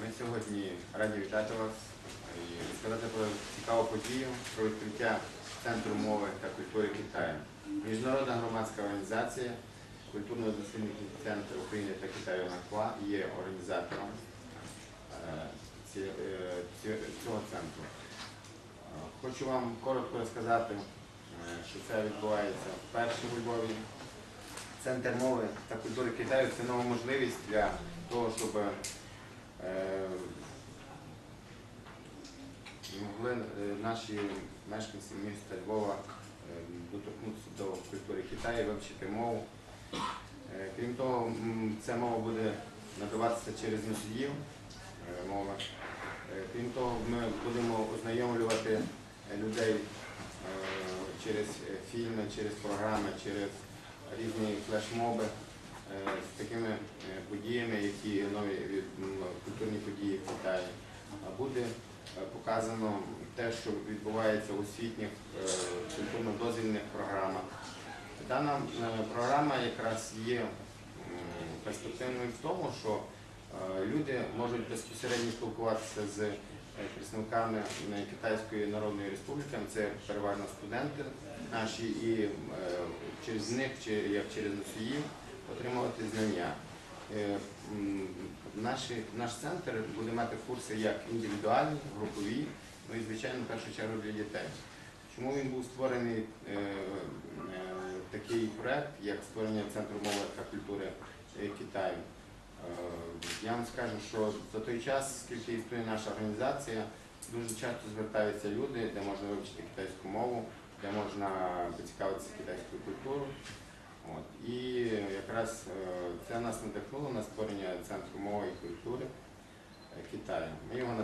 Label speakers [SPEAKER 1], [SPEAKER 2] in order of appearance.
[SPEAKER 1] Ми сьогодні раді вітати вас і розказати про цікаву подію про відкриття Центру мови та культури Китаю. Міжнародна громадська організація Культурно-дослідний центр України та Китаю НАКВА є організатором е, е, цього центру. Хочу вам коротко розказати, е, що це відбувається вперше у Львові. Центр мови та культури Китаю це нова можливість для того, щоб е, могли е, наші мешканці міста Львова е, доторкнутися до культури Китаю, вивчити мову. Е, Крім того, ця мова буде надаватися через носіїв е, мова. Е, Крім того, ми будемо ознайомлювати е, людей е, через е, фільми, через програми, через різні флешмоби е, з такими е, подіями, які нові культурні події в Китаї. А Буде е, показано те, що відбувається у освітніх е, культурно-дозвільних програмах. Дана е, програма якраз є перспективною в тому, що е, люди можуть безпосередньо спілкуватися з е, представниками е, Китайської Народної Республіки, це переважно студенти наші, і е, через них, як через носіїв, отримувати знання. Е, Наші, наш центр буде мати курси як індивідуальні, групові, ну і звичайно в першу чергу для дітей. Чому він був створений е, е, такий проект, як створення Центру мови та культури е, Китаю? Е, Я вам скажу, що за той час, скільки існує наша організація, дуже часто звертаються люди, де можна вивчити китайську мову, де можна поцікавитися китайською культурою. Якраз е, це нас надихнуло на створення Центру мови і культури е, Китаю. Ми його